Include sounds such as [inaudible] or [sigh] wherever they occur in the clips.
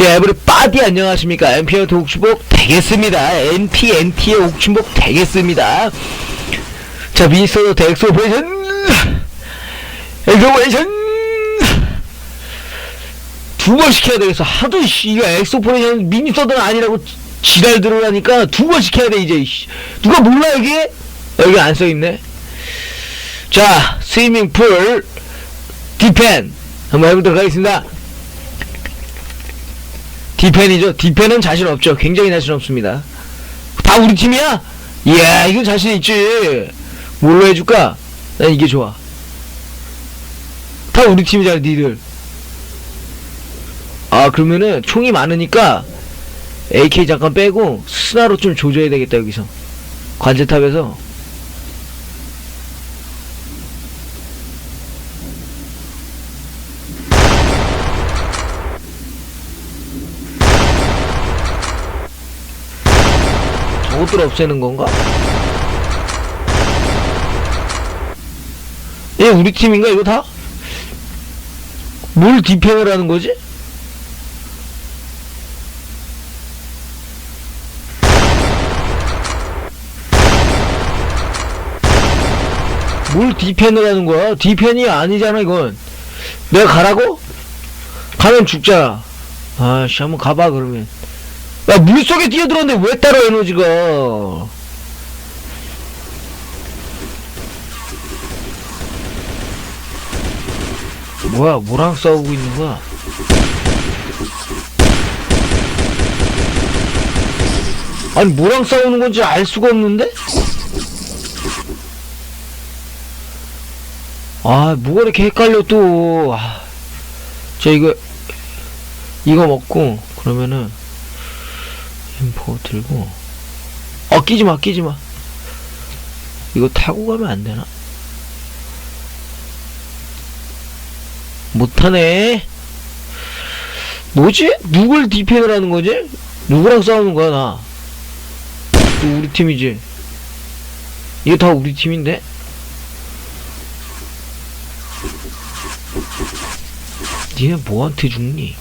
예, 우리 빠디 안녕하십니까. NP의 옥춘복 되겠습니다. NP, NT의 옥춘복 되겠습니다. 자, 미스터 덱스오퍼레이션! 엑스오퍼레이션! 두 번 시켜야 되겠어. 하도, 씨, 이거 엑스오퍼레이션 미니서드는 아니라고 지랄 들으라니까 두 번 시켜야 돼, 이제. 씨. 누가 몰라, 여기? 여기 안 써있네. 자, 스위밍풀, 디펜. 한번 해보도록 하겠습니다. 디펜이죠. 디펜은 자신 없죠. 굉장히 자신 없습니다. 다 우리 팀이야? 이야, 이거 자신 있지. 뭘로 해줄까? 난 이게 좋아. 다 우리 팀이잖아, 니들. 아, 그러면은 총이 많으니까 AK 잠깐 빼고 스나로 좀 조져야 되겠다, 여기서. 관제탑에서. 없애는 건가? 얘 우리 팀인가 이거 다? 뭘 디펜을 하는 거지? 뭘 디펜을 하는 거야? 디펜이 아니잖아 이건 내가 가라고? 가면 죽잖아 아씨 한번 가봐 그러면 야 물속에 뛰어들었는데 왜 따로 에너지가? 뭐야 뭐랑 싸우고 있는 거야? 아니 뭐랑 싸우는 건지 알 수가 없는데? 아 뭐가 이렇게 헷갈려 또저 이거 이거 먹고 그러면은 햄포 들고 어 끼지마 끼지마 이거 타고 가면 안되나? 못하네 뭐지? 누굴 디펜을 하는 거지? 누구랑 싸우는 거야 나? 또 우리 팀이지 이거 다 우리 팀인데? 니네 뭐한테 죽니?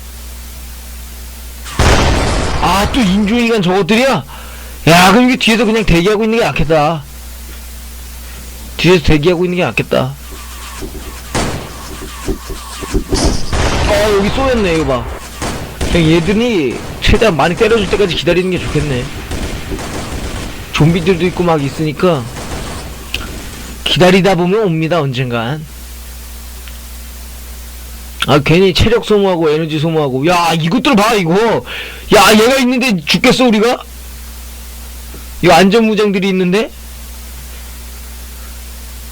아, 또 인조이간 저것들이야? 야, 그럼 이게 뒤에서 그냥 대기하고 있는 게 낫겠다. 뒤에서 대기하고 있는 게 낫겠다. 아, 여기 쏘였네, 이거 봐. 그냥 얘들이 최대한 많이 때려줄 때까지 기다리는 게 좋겠네. 좀비들도 있고 막 있으니까 기다리다 보면 옵니다, 언젠간. 아 괜히 체력 소모하고 에너지 소모하고. 야 이것들 봐 이거. 야 얘가 있는데 죽겠어 우리가? 이거 안전무장들이 있는데?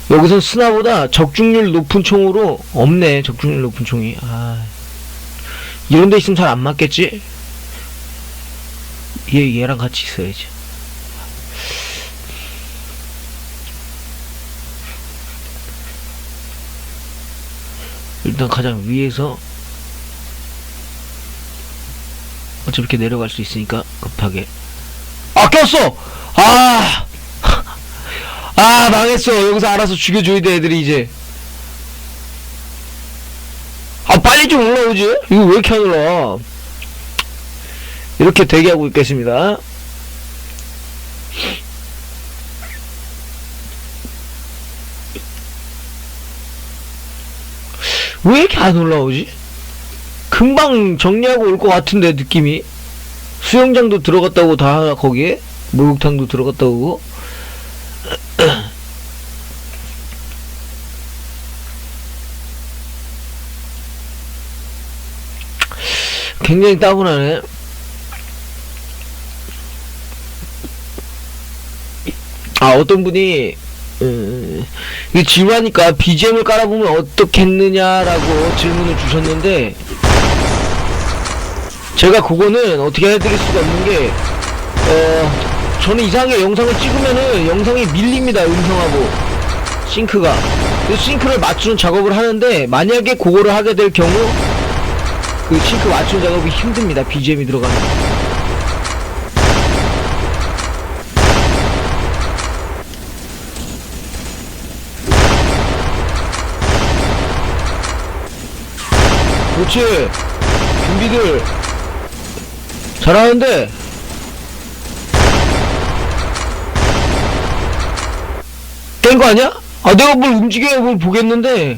여기선 스나보다 적중률 높은 총으로 없네 적중률 높은 총이. 아. 이런 데 있으면 잘 안 맞겠지? 얘 얘랑 같이 있어야지 일단 가장 위에서 어차피 이렇게 내려갈 수 있으니까 급하게. 아 꼈어! 아! [laughs] 아, 망했어. 여기서 알아서 죽여줘야 돼 애들이 이제. 아 빨리 좀 올라오지? 이거 왜 이렇게 안 올라와 이렇게 대기하고 있겠습니다 왜 이렇게 안 올라오지? 금방 정리하고 올 것 같은데 느낌이. 수영장도 들어갔다고 다 거기에? 목욕탕도 들어갔다고 [clears throat] 굉장히 따분하네. 아 어떤 분이 음, 이 지루하니까 BGM을 깔아보면 어떻겠느냐라고 질문을 주셨는데 제가 그거는 어떻게 해드릴 수가 없는 게 어, 저는 이상하게 영상을 찍으면은 영상이 밀립니다 음성하고 싱크가. 그 싱크를 맞추는 작업을 하는데 만약에 그거를 하게 될 경우 그 싱크 맞추는 작업이 힘듭니다 BGM이 들어가면 그렇지. 준비들. 잘하는데. 깬 거 아니야? 아 내가 뭘 움직여 뭘 보겠는데.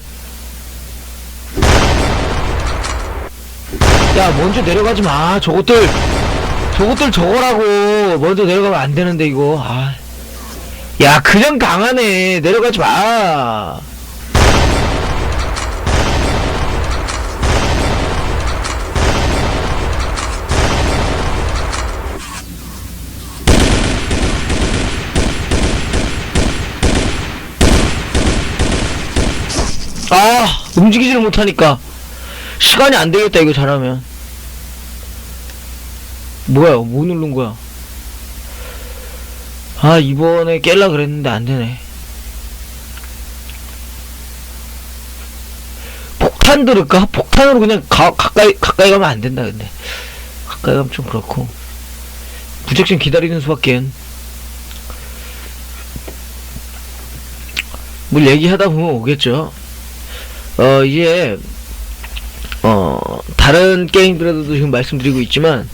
야 먼저 내려가지 마. 저것들. 저것들 저거라고. 먼저 내려가면 안 되는데 이거. 아. 야 그냥 강하네. 내려가지 마 움직이지를 못하니까. 시간이 안 되겠다, 이거 잘하면. 뭐야, 뭐 누른 거야? 아, 이번에 깰라 그랬는데 안 되네. 폭탄 들을까? 폭탄으로 그냥 가, 가까이, 가까이 가면 안 된다, 근데. 가까이 가면 좀 그렇고. 무작정 기다리는 수밖엔. 뭘 얘기하다 보면 오겠죠. 어, 이제, 어, 다른 게임들에도 지금 말씀드리고 있지만,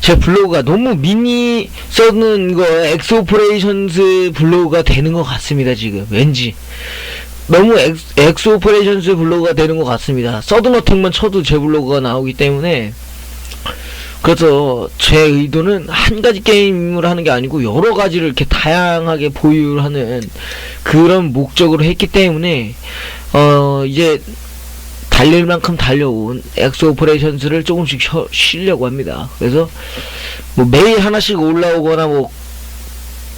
제 블로그가 너무 미니 써는 거, 엑스 오퍼레이션스 블로그가 되는 것 같습니다, 지금. 왠지. 너무 오퍼레이션스 블로그가 되는 것 같습니다. 서든어택만 쳐도 제 블로그가 나오기 때문에, 그래서 제 의도는 한 가지 게임을 하는 게 아니고 여러 가지를 이렇게 다양하게 보유하는 그런 목적으로 했기 때문에 어 이제 달릴 만큼 달려온 엑스 오퍼레이션스를 조금씩 쉬, 쉬려고 합니다. 그래서 뭐 매일 하나씩 올라오거나 뭐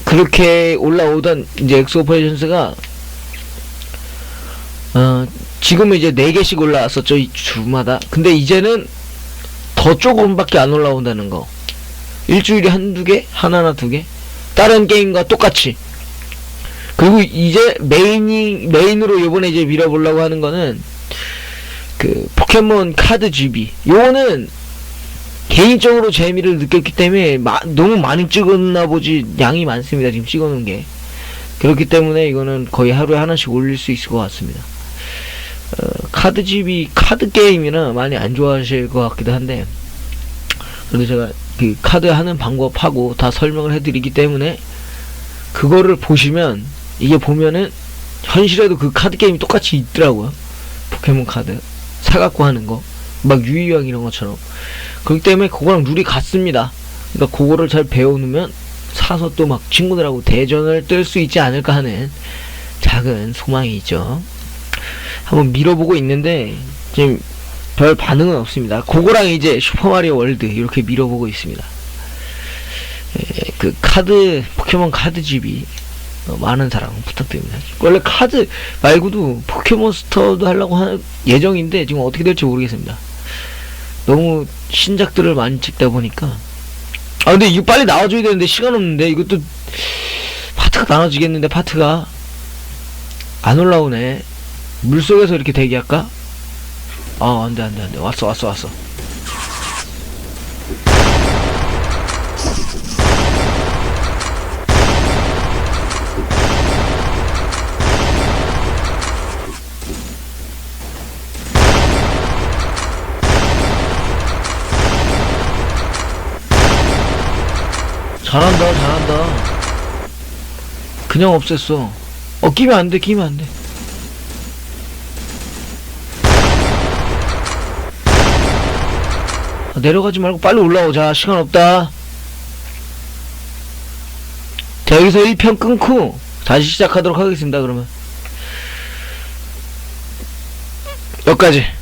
그렇게 올라오던 이제 엑스 오퍼레이션스가 어 지금은 이제 4개씩 올라왔었죠 이 주마다 근데 이제는 더 조금밖에 안 올라온다는 거 일주일에 한두 개? 하나나 두 개? 다른 게임과 똑같이 그리고 이제 메인이 메인으로 요번에 이제 밀어보려고 하는 거는 그 포켓몬 카드 GB 요거는 개인적으로 재미를 느꼈기 때문에 마- 너무 많이 찍었나 보지 양이 많습니다 지금 찍어놓은 게. 그렇기 때문에 이거는 거의 하루에 하나씩 올릴 수 있을 것 같습니다. 어, 카드 GB 카드 게임이나 많이 안 좋아하실 것 같기도 한데 그래도 제가 그 카드 하는 방법하고 다 설명을 해드리기 때문에 그거를 보시면 이게 보면은 현실에도 그 카드 게임이 똑같이 있더라고요. 포켓몬 카드. 사갖고 하는 거. 막 유희왕 이런 것처럼. 그렇기 때문에 그거랑 룰이 같습니다. 그러니까 그거를 잘 배워놓으면 사서 또 막 친구들하고 대전을 뜰 수 있지 않을까 하는 작은 소망이 있죠. 한번 밀어보고 있는데 지금 별 반응은 없습니다. 그거랑 이제 슈퍼마리오 월드 이렇게 밀어보고 있습니다. 에, 그 카드 포켓몬 카드 집이 어, 많은 사랑 부탁드립니다. 원래 카드 말고도 포켓몬스터도 하려고 하는 예정인데 지금 어떻게 될지 모르겠습니다. 너무 신작들을 많이 찍다 보니까 아 근데 이거 빨리 나와줘야 되는데 시간 없는데 이것도 파트가 나눠지겠는데 파트가 안 올라오네. 물속에서 이렇게 대기할까? 아 안돼 안돼 안돼 왔어 왔어 왔어 잘한다 잘한다 그냥 없앴어 어 끼면 안돼 끼면 안돼 아, 내려가지 말고 빨리 올라오자. 시간 없다. 자, 여기서 1편 끊고 다시 시작하도록 하겠습니다, 그러면. 여기까지.